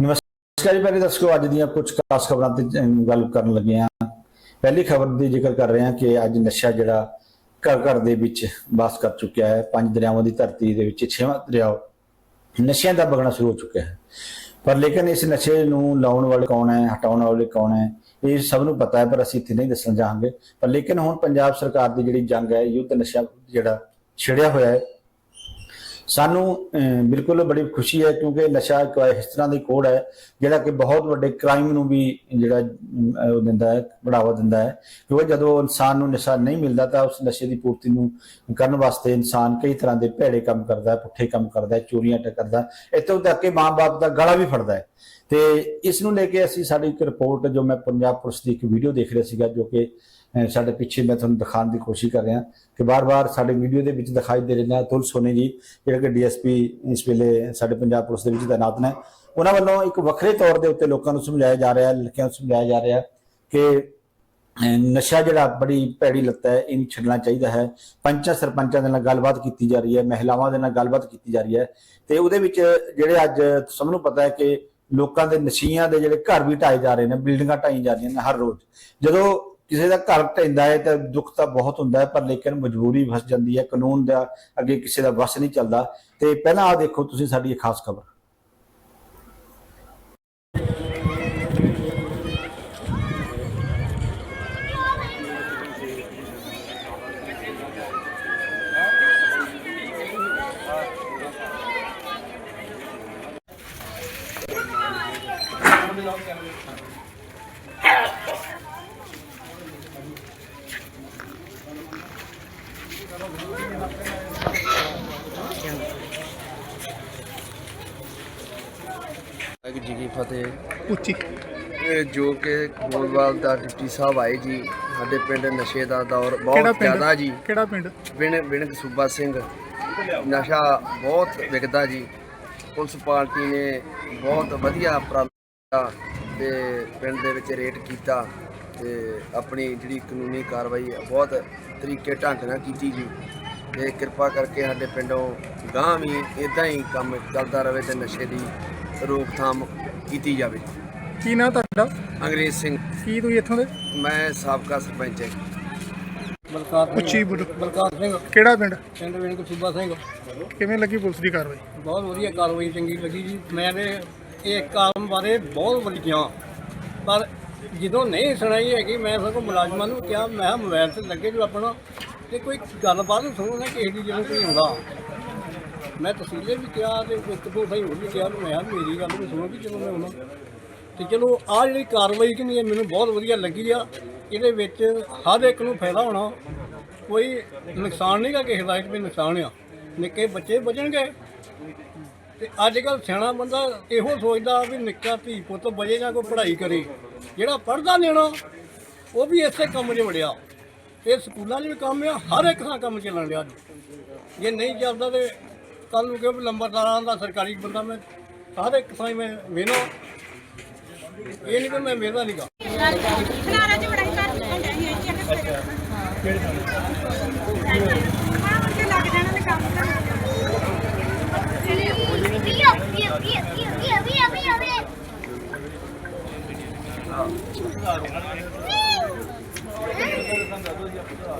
ਨਮਸਕਾਰ ਜੀ, ਪਹਿਲੇ ਦਰਸ਼ਕੋ ਅੱਜ ਦੀਆਂ ਕੁਝ ਖਾਸ ਖਬਰਾਂ ਤੇ ਗੱਲ ਕਰਨ ਲੱਗੇ ਹਾਂ। ਪਹਿਲੀ ਖਬਰ ਦੀ ਜ਼ਿਕਰ ਕਰ ਰਹੇ ਹਾਂ ਕਿ ਅੱਜ ਨਸ਼ਾ ਜਿਹੜਾ ਘਰ ਘਰ ਦੇ ਵਿੱਚ ਵਾਸ ਕਰ ਚੁੱਕਿਆ ਹੈ। ਪੰਜ ਦਰਿਆਵਾਂ ਦੀ ਧਰਤੀ ਦੇ ਵਿੱਚ ਛੇਵਾਂ ਦਰਿਆ ਨਸ਼ਿਆਂ ਦਾ ਬਗਣਾ ਸ਼ੁਰੂ ਹੋ ਚੁੱਕਿਆ ਹੈ। ਪਰ ਲੇਕਿਨ ਇਸ ਨਸ਼ੇ ਨੂੰ ਲਾਉਣ ਵਾਲੇ ਕੌਣ ਹੈ, ਹਟਾਉਣ ਵਾਲੇ ਕੌਣ ਹੈ, ਇਹ ਸਭ ਨੂੰ ਪਤਾ ਹੈ, ਪਰ ਅਸੀਂ ਇੱਥੇ ਨਹੀਂ ਦੱਸਣਾ ਚਾਹਾਂਗੇ ਪਰ ਲੇਕਿਨ ਹੁਣ ਪੰਜਾਬ ਸਰਕਾਰ ਦੀ ਜਿਹੜੀ ਜੰਗ ਹੈ, ਯੁੱਧ ਨਸ਼ਾ ਜਿਹੜਾ ਛਿੜਿਆ ਹੋਇਆ ਹੈ ਸਾਨੂੰ ਅਹ, ਬਿਲਕੁਲ ਬੜੀ ਖੁਸ਼ੀ ਹੈ ਕਿਉਂਕਿ ਨਸ਼ਾ ਇੱਕ ਇਸ ਤਰ੍ਹਾਂ ਦੀ ਕੋੜ ਹੈ ਜਿਹੜਾ ਕਿ ਬਹੁਤ ਵੱਡੇ ਕ੍ਰਾਈਮ ਨੂੰ ਵੀ ਜਿਹੜਾ ਉਹ ਦਿੰਦਾ ਹੈ ਬੜਾਵਾ ਦਿੰਦਾ ਹੈ। ਕਿਉਂਕਿ ਜਦੋਂ ਇਨਸਾਨ ਨੂੰ ਨਸ਼ਾ ਨਹੀਂ ਮਿਲਦਾ ਤਾਂ ਉਸ ਨਸ਼ੇ ਦੀ ਪੂਰਤੀ ਨੂੰ ਕਰਨ ਵਾਸਤੇ ਇਨਸਾਨ ਕਈ ਤਰ੍ਹਾਂ ਦੇ ਭੈੜੇ ਕੰਮ ਕਰਦਾ ਹੈ ਪੁੱਠੇ ਕੰਮ ਕਰਦਾ ਹੈ ਚੋਰੀਆਂ ਟ ਇੱਥੋਂ ਤੱਕ ਕਿ ਮਾਂ-ਬਾਪ ਦਾ ਗਲਾ ਵੀ ਫੜਦਾ ਹੈ। ਤੇ ਇਸ ਨੂੰ ਲੈ ਕੇ ਅਸੀਂ ਸਾਡੀ ਇੱਕ ਰਿਪੋਰਟ ਜੋ ਮੈਂ ਪੰਜਾਬ ਪੁਲਿਸ ਦੀ ਇੱਕ ਵੀਡੀਓ ਦੇਖ ਰਿਹਾ ਸੀਗਾ, ਜੋ ਕਿ ਸਾਡੇ ਪਿੱਛੇ ਮੈਂ ਤੁਹਾਨੂੰ ਦਿਖਾਉਣ ਦੀ ਕੋਸ਼ਿਸ਼ ਕਰ ਰਿਹਾ ਕਿ ਬਾਰ-ਬਾਰ ਸਾਡੇ ਵੀਡੀਓ ਦੇ ਵਿੱਚ ਦਿਖਾਈ ਦੇ ਰਹੇ ਨੇ ਅਤੁਲ ਸੋਨੀ ਜੀ, ਜਿਹੜੇ ਕਿ ਡੀਐਸਪੀ ਇਸ ਵੇਲੇ ਸਾਡੇ ਪੰਜਾਬ ਪੁਲਿਸ ਦੇ ਵਿੱਚ ਤਾਇਨਾਤ ਨੇ, ਉਹਨਾਂ ਵੱਲੋਂ ਇੱਕ ਵੱਖਰੇ ਤੌਰ ਦੇ ਉੱਤੇ ਲੋਕਾਂ ਨੂੰ ਸਮਝਾਇਆ ਜਾ ਰਿਹਾ ਹੈ ਲੜਕਿਆਂ ਨੂੰ ਸਮਝਾਇਆ ਜਾ ਰਿਹਾ ਕਿ ਨਸ਼ਾ ਜਿਹੜਾ ਬੜੀ ਭੈੜੀ ਲੱਤ ਹੈ, ਇਹਨੂੰ ਛੱਡਣਾ ਚਾਹੀਦਾ ਹੈ। ਪੰਚਾਂ ਸਰਪੰਚਾਂ ਦੇ ਨਾਲ ਗੱਲਬਾਤ ਕੀਤੀ ਜਾ ਰਹੀ ਹੈ, ਮਹਿਲਾਵਾਂ ਦੇ ਨਾਲ ਗੱਲਬਾਤ ਕੀਤੀ ਜਾ ਰਹੀ ਹੈ। ਤੇ ਉਹਦੇ ਵਿੱਚ ਜਿਹੜੇ ਅੱਜ ਸਭ ਨੂੰ ਪਤਾ ਹੈ ਕਿ ਲੋਕਾਂ ਦੇ ਨਸ਼ੀਆਂ ਦੇ ਜਿਹੜੇ ਘਰ ਵੀ ਢਾਏ ਜਾ ਰਹੇ ਨੇ, ਬਿਲਡਿੰਗਾਂ ਢਾਈ ਜਾ ਰਹੀਆਂ ਨੇ ਹਰ ਰੋਜ਼। ਜਦੋਂ ਕਿਸੇ ਦਾ ਘਰ ਢਹਿੰਦਾ ਹੈ ਤਾਂ ਦੁੱਖ ਤਾਂ ਬਹੁਤ ਹੁੰਦਾ ਹੈ, ਪਰ ਲੇਕਿਨ ਮਜਬੂਰੀ ਫਸ ਜਾਂਦੀ ਹੈ, ਕਾਨੂੰਨ ਦਾ ਅੱਗੇ ਕਿਸੇ ਦਾ ਵਸ ਨਹੀਂ ਚੱਲਦਾ। ਤੇ ਪਹਿਲਾਂ ਆ ਦੇਖੋ ਤੁਸੀਂ ਸਾਡੀ ਇਹ ਖਾਸ ਖਬਰ। ਵਾਹਿਗੁਰੂ ਜੀ ਕੀ ਫਤਿਹ। ਉੱਚੀ। ਇਹ ਜੋ ਕਿ ਗੋਲਵਾਲ ਦਾ ਡਿਪਟੀ ਸਾਹਿਬ ਆਏ ਜੀ ਸਾਡੇ ਪਿੰਡ ਨਸ਼ੇ ਦਾ ਦੌਰ ਬਹੁਤ ਜ਼ਿਆਦਾ ਜੀ। ਕਿਹੜਾ ਪਿੰਡ? ਵਿਣ ਵਿਣ ਸੂਬਾ ਸਿੰਘ। ਨਸ਼ਾ ਬਹੁਤ ਵਿਕਦਾ ਜੀ। ਪੁਲਿਸ ਪਾਰਟੀ ਨੇ ਬਹੁਤ ਵਧੀਆ ਤੇ ਪਿੰਡ ਦੇ ਵਿੱਚ ਰੇਡ ਕੀਤਾ ਤੇ ਆਪਣੀ ਜਿਹੜੀ ਕਾਨੂੰਨੀ ਕਾਰਵਾਈ ਬਹੁਤ ਤਰੀਕੇ ਢੰਗ ਨਾਲ ਕੀਤੀ ਜੀ ਤੇ ਕਿਰਪਾ ਕਰਕੇ ਸਾਡੇ ਪਿੰਡੋਂ ਗਾਂ ਵੀ ਇਦਾਂ ਹੀ ਕੰਮ ਚੱਲਦਾ ਰਹੇ ਤੇ ਨਸ਼ੇ ਦੀ ਰੋਕਥਾਮ ਕੀਤੀ ਜਾਵੇ। ਕੀ ਨਾਂ ਤੁਹਾਡਾ? ਅੰਗਰੇਜ਼ ਸਿੰਘ। ਕੀ ਤੁਸੀਂ ਇੱਥੋਂ ਦੇ? ਮੈਂ ਸਾਬਕਾ ਸਰਪੰਚ ਹਾਂ ਬਲਕਾਰ ਉੱਚੀ ਬੋਲੋ ਬਲਕਾਰ ਸਿੰਘ। ਕਿਹੜਾ ਪਿੰਡ? ਪਿੰਡ ਵੇਣਕ ਸੂਬਾ ਸਿੰਘ। ਕਿਵੇਂ ਲੱਗੀ ਪੁਲਿਸ ਦੀ ਕਾਰਵਾਈ? ਬਹੁਤ ਵਧੀਆ ਕਾਰਵਾਈ ਚੰਗੀ ਲੱਗੀ ਜੀ। ਮੈਂ ਤੇ ਇਹ ਕਾਰਨ ਬਾਰੇ ਬਹੁਤ ਵਧੀਆ ਪਰ ਜਦੋਂ ਨਹੀਂ ਸੁਣਾਈ ਹੈਗੀ, ਮੈਂ ਸਗੋਂ ਮੁਲਾਜ਼ਮਾਂ ਨੂੰ ਕਿਹਾ, ਮੈਂ ਕਿਹਾ ਮੋਬਾਈਲ ਤੇ ਲੱਗੇ ਜੋ ਆਪਣਾ, ਤੇ ਕੋਈ ਗੱਲਬਾਤ ਸੁਣੋ ਨਾ ਕਿਸੇ ਦੀ ਜਦੋਂ ਕੋਈ ਆਉਂਦਾ ਮੈਂ ਤਹਿਸੀਲੇ ਵੀ ਕਿਹਾ ਤੇ ਇੱਕ ਦੋ ਸਹੀ ਹੋਰ ਵੀ ਕਿਹਾ, ਮੈਂ ਕਿਹਾ ਮੇਰੀ ਗੱਲ ਵੀ ਸੁਣੋ ਵੀ ਚਲੋ ਮੈਂ ਆਉਣਾ। ਤੇ ਚਲੋ, ਆਹ ਜਿਹੜੀ ਕਾਰਵਾਈ ਕਿ ਨਹੀਂ ਇਹ ਮੈਨੂੰ ਬਹੁਤ ਵਧੀਆ ਲੱਗੀ ਆ। ਇਹਦੇ ਵਿੱਚ ਹਰ ਇੱਕ ਨੂੰ ਫਾਇਦਾ ਹੋਣਾ, ਕੋਈ ਨੁਕਸਾਨ ਨਹੀਂਗਾ ਕਿਸੇ ਦਾ, ਇਹ ਵੀ ਨੁਕਸਾਨ ਆ। ਨਿੱਕੇ ਬੱਚੇ ਬਚਣਗੇ। ਤੇ ਅੱਜ ਕੱਲ ਸਿਆਣਾ ਬੰਦਾ ਇਹੋ ਸੋਚਦਾ ਵੀ ਨਿੱਕਾ ਧੀ ਪੁੱਤ ਬਜੇ ਜਾਂ ਕੋਈ ਪੜ੍ਹਾਈ ਕਰੇ। ਜਿਹੜਾ ਪੜ੍ਹਦਾ ਲੈਣਾ ਉਹ ਵੀ ਇਸੇ ਕੰਮ 'ਚ ਵੜਿਆ। ਇਹ ਸਕੂਲਾਂ 'ਚ ਵੀ ਕੰਮ ਆ, ਹਰ ਇੱਕ ਥਾਂ ਕੰਮ ਚੱਲਣ ਡਿਆ ਜੇ ਨਹੀਂ ਚੱਲਦਾ ਤੇ ਕੱਲ ਨੂੰ ਕਿਉਂ ਲੰਬਰਦਾਰਾਂ ਦਾ ਸਰਕਾਰੀ ਬੰਦਾ ਮੈਂ, ਹਰ ਇੱਕ ਥਾਂ ਹੀ ਮੈਂ ਵੇਖਣਾ। ਇਹ ਨਹੀਂ ਕਿ ਮੈਂ ਵੇਖਦਾ ਨਹੀਂਗਾ ਖਲਾਰਾ ਚ ਬੜਾ ਹੀ ਘਰ ਹੁੰਦਾ ਸੀ ਇੱਥੇ ਕਿ ਸਵੇਰੇ ਕਿਹੜੇ ਹਾਂ ਮੁੰਡੇ ਲੱਗ ਜਾਣਾ ਨੇ ਕੰਮ